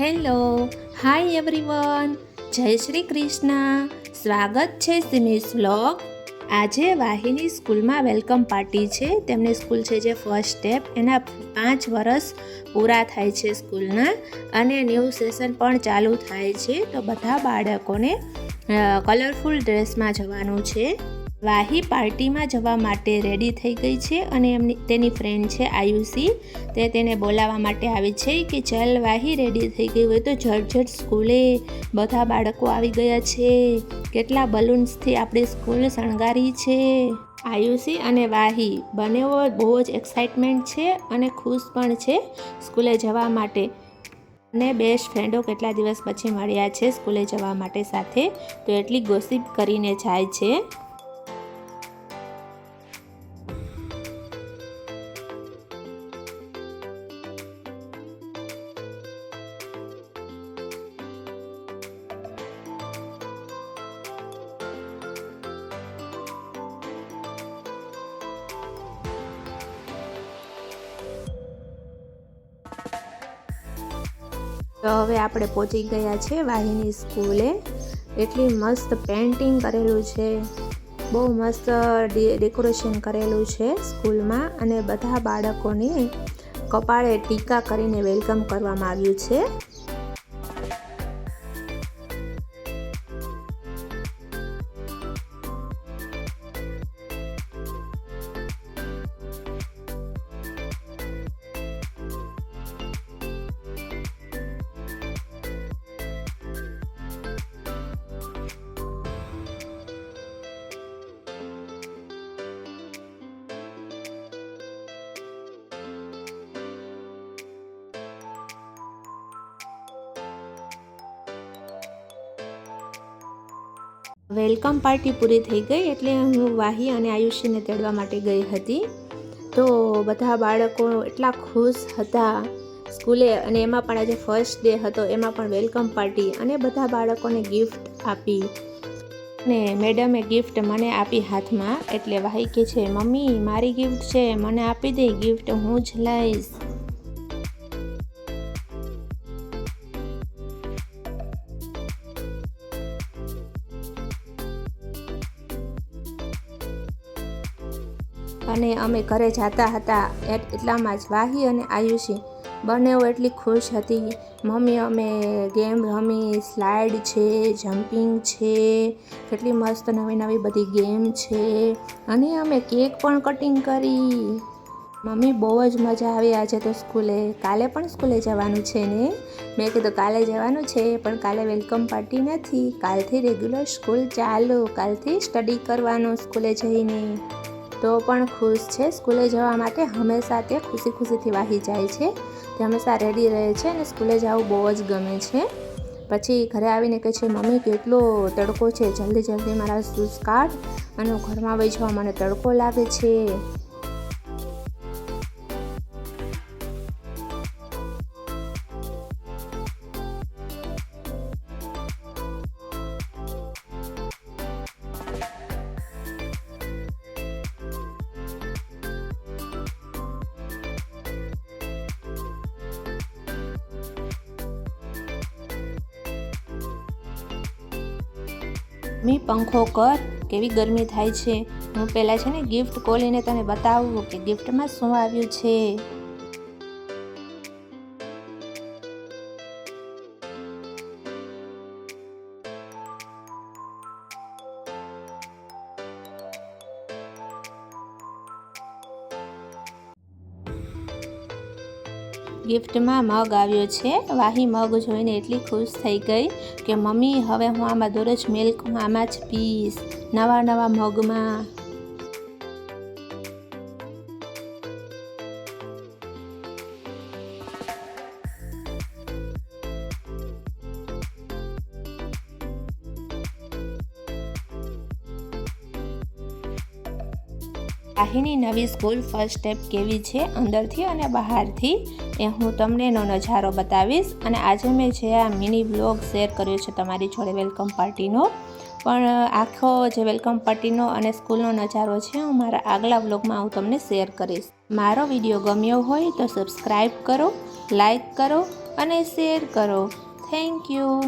Hello, hi everyone. જય શ્રી કૃષ્ણ. સ્વાગત છે સિમિસ વ્લોગ. આજે વાહિની સ્કૂલમાં વેલકમ પાર્ટી છે. તેમની સ્કૂલ છે જે ફર્સ્ટ સ્ટેપ. એના પાંચ વર્ષ પૂરા થાય છે સ્કૂલના અને ન્યૂ સેશન પણ ચાલુ થાય છે. તો બધા બાળકોને કલરફુલ ડ્રેસમાં જવાનું છે. વાહી પાર્ટીમાં જવા માટે રેડી થઈ ગઈ છે અને એમની, તેની ફ્રેન્ડ છે આયુષી. તે તેને બોલાવવા માટે આવી છે કે ચાલ વાહી રેડી થઈ ગઈ હોય તો ઝટ ઝટ સ્કૂલે બધા બાળકો આવી ગયા છે. કેટલા બલૂન્સથી આપણી સ્કૂલ શણગારી છે. આયુષી અને વાહી બંનેઓ બહુ જ એક્સાઇટમેન્ટ છે અને ખુશ પણ છે સ્કૂલે જવા માટે. અને બેસ્ટ ફ્રેન્ડો કેટલા દિવસ પછી મળ્યા છે સ્કૂલે જવા માટે સાથે? તો એટલી ગોસિપ કરીને જાય છે. તો હવે આપણે પહોંચી ગયા છે વાહિની સ્કૂલે. એટલી મસ્ત પેન્ટિંગ કરેલું છે. બહુ મસ્ત ડેકોરેશન કરેલું છે સ્કૂલમાં અને બધા બાળકોને કપાળે ટીકા કરીને વેલકમ કરવામાં આવ્યું છે. વેલકમ પાર્ટી પૂરી થઈ ગઈ એટલે હું વાહી અને આયુષીને તેડવા માટે ગઈ હતી. તો બધા બાળકો એટલા ખુશ હતા સ્કૂલે અને એમાં પણ આજે ફર્સ્ટ ડે હતો, એમાં પણ વેલકમ પાર્ટી અને બધા બાળકોને ગિફ્ટ આપી. ને મેડમે ગિફ્ટ મને આપી હાથમાં, એટલે વાહી કે છે, મમ્મી, મારી ગિફ્ટ છે, મને આપી દે ગિફ્ટ હું જ લઈશ. અને અમે ઘરે જતા હતા. એટલામાં જ વાહી અને આયુષી બંનેઓ એટલી ખુશ હતી. મમ્મી, અમે ગેમ રમી, સ્લાઇડ છે, જમ્પિંગ છે, કેટલી મસ્ત નવી નવી બધી ગેમ છે. અને અમે કેક પણ કટિંગ કરી. મમ્મી, બહુ જ મજા આવી આજે તો સ્કૂલે. કાલે પણ સ્કૂલે જવાનું છે ને? મેં કીધું કાલે જવાનું છે, પણ કાલે વેલકમ પાર્ટી નથી. કાલથી રેગ્યુલર સ્કૂલ ચાલુ. કાલથી સ્ટડી કરવાનું સ્કૂલે જઈને. તો પણ ખુશ છે. સ્કૂલે જવા માટે હંમેશા તે ખુશી ખુશીથી વાહી જાય છે. તે હંમેશા રેડી રહે છે અને સ્કૂલે જવું બહુ જ ગમે છે. પછી ઘરે આવીને કહે છે, મમ્મી, કેટલો તડકો છે? જલ્દી જલ્દી મારા શૂઝ કાઢ. અને ઘરમાં વહી જવા મને તડકો લાગે છે. મી પંખો કર, કેવી ગરમી થાય છે? હું પહેલાં છે ને ગિફ્ટ ખોલીને તને બતાવું કે ગિફ્ટમાં શું આવ્યું છે? ગિફ્ટમાં મગ આવ્યો છે. વાહી મગ જોઈને એટલી ખુશ થઈ ગઈ કે, મમ્મી, હવે હું આમાં દરરોજ મિલ્ક હું આમાં જ પીશ નવા નવા મગમાં. વાહીની નવી સ્કૂલ ફર્સ્ટ સ્ટેપ કેવી છે? અંદરથી અને બહારથી? એ હું તમને એનો નજારો બતાવીશ અને આજે મેં જે આ મિની બ્લોગ શેર કર્યો છે તમારી જોડે વેલકમ પાર્ટીનો, પણ આખો જે વેલકમ પાર્ટીનો અને સ્કૂલનો નજારો છે હું મારા આગલા બ્લોગમાં હું તમને શેર કરીશ. મારો વીડિયો ગમ્યો હોય તો સબસ્ક્રાઈબ કરો લાઈક કરો અને શેર કરો. Thank you.